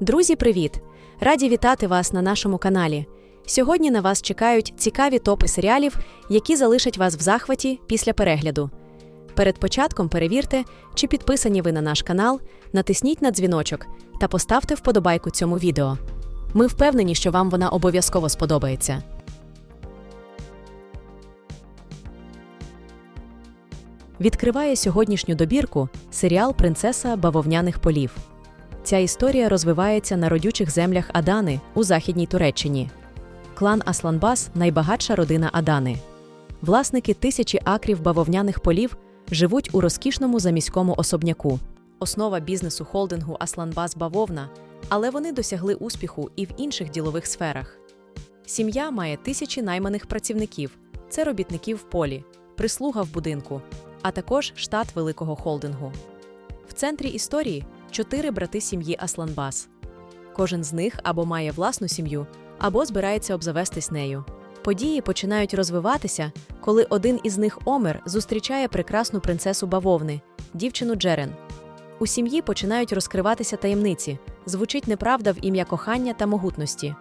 Друзі, привіт! Раді вітати вас на нашому каналі. Сьогодні на вас чекають цікаві топи серіалів, які залишать вас в захваті після перегляду. Перед початком перевірте, чи підписані ви на наш канал, натисніть на дзвіночок та поставте вподобайку цьому відео. Ми впевнені, що вам вона обов'язково сподобається. Відкриває сьогоднішню добірку серіал Принцеса бавовняних полів. Ця історія розвивається на родючих землях Адани у західній Туреччині. Клан Асланбас найбагатша родина Адани. Власники тисячі акрів бавовняних полів живуть у розкішному заміському особняку. Основа бізнесу холдингу Асланбас бавовна, але вони досягли успіху і в інших ділових сферах. Сім'я має тисячі найманих працівників, це робітники в полі, прислуга в будинку, а також штат великого холдингу. В центрі історії чотири брати сім'ї Асланбас. Кожен з них або має власну сім'ю, або збирається обзавестись нею. Події починають розвиватися, коли один із них Омер зустрічає прекрасну принцесу бавовни, дівчину Джерен. У сім'ї починають розкриватися таємниці, звучить неправда в ім'я кохання та могутності.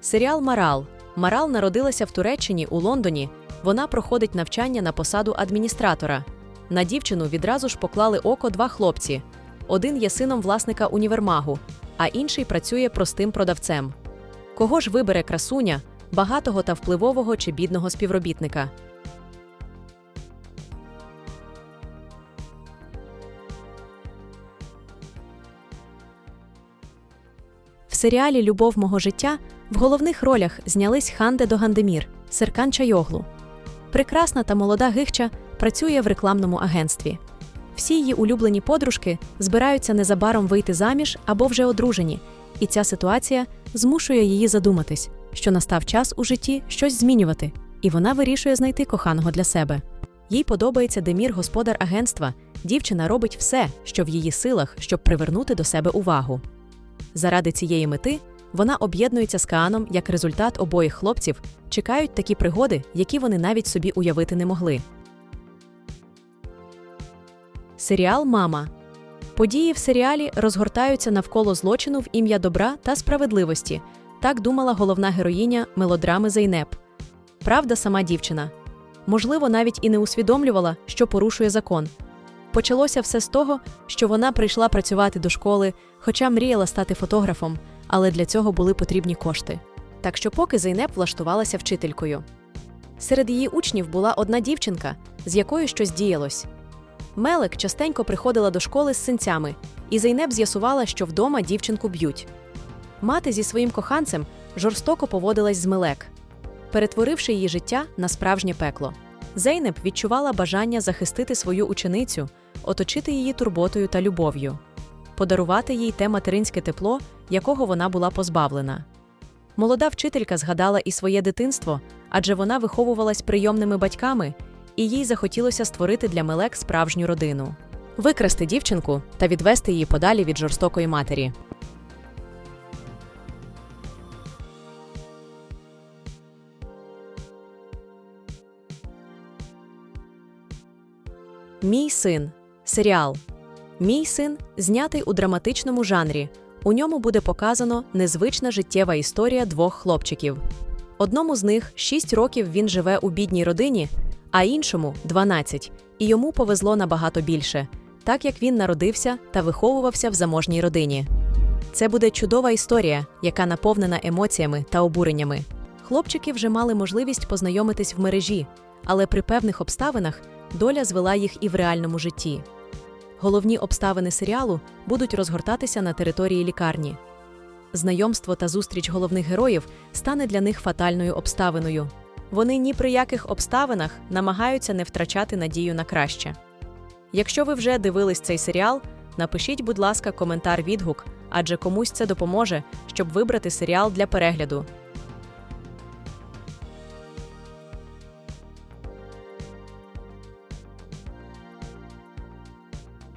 Серіал Марал. Марал народилася в Туреччині у Лондоні. Вона проходить навчання на посаду адміністратора. На дівчину відразу ж поклали око два хлопці. Один є сином власника універмагу, а інший працює простим продавцем. Кого ж вибере красуня, багатого та впливового чи бідного співробітника? В серіалі Любов мого життя в головних ролях знялись Ханде Догандемір, Серкан Чайоглу. Прекрасна та молода гихча працює в рекламному агентстві. Всі її улюблені подружки збираються незабаром вийти заміж або вже одружені, і ця ситуація змушує її задуматись, що настав час у житті щось змінювати, і вона вирішує знайти коханого для себе. Їй подобається Демір, господар агентства. Дівчина робить все, що в її силах, щоб привернути до себе увагу. Заради цієї мети вона об'єднується з Кааном як результат обоїх хлопців чекають такі пригоди, які вони навіть собі уявити не могли. Серіал Мама події в серіалі розгортаються навколо злочину в ім'я добра та справедливості. Так думала головна героїня мелодрами Зейнеп. Правда, сама дівчина. Можливо, навіть і не усвідомлювала, що порушує закон. Почалося все з того, що вона прийшла працювати до школи, хоча мріяла стати фотографом, але для цього були потрібні кошти. Так що поки Зейнеп влаштувалася вчителькою. Серед її учнів була одна дівчинка, з якою щось діялось. Мелек частенько приходила до школи з синцями, і Зейнеп з'ясувала, що вдома дівчинку б'ють. Мати зі своїм коханцем жорстоко поводилась з Мелек, перетворивши її життя на справжнє пекло. Зейнеп відчувала бажання захистити свою ученицю, оточити її турботою та любов'ю, подарувати їй те материнське тепло, якого вона була позбавлена. Молода вчителька згадала і своє дитинство, адже вона виховувалась прийомними батьками, і їй захотілося створити для Мелек справжню родину, викрасти дівчинку та відвести її подалі від жорстокої матері. Мій син серіал. Мій син знятий у драматичному жанрі. У ньому буде показано незвична життєва історія двох хлопчиків. Одному з них 6 років він живе у бідній родині, а іншому 12, і йому повезло набагато більше, так як він народився та виховувався в заможній родині. Це буде чудова історія, яка наповнена емоціями та обуреннями. Хлопчики вже мали можливість познайомитись в мережі, але при певних обставинах доля звела їх і в реальному житті. Головні обставини серіалу будуть розгортатися на території лікарні. Знайомство та зустріч головних героїв стане для них фатальною обставиною. Вони ні при яких обставинах намагаються не втрачати надію на краще. Якщо ви вже дивились цей серіал, напишіть, будь ласка, коментар відгук, адже комусь це допоможе, щоб вибрати серіал для перегляду.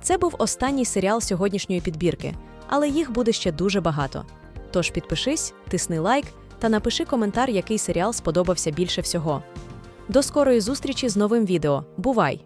Це був останній серіал сьогоднішньої підбірки, але їх буде ще дуже багато. Тож підпишись, тисни лайк та напиши коментар, який серіал сподобався більше всього. До скорої зустрічі з новим відео. Бувай!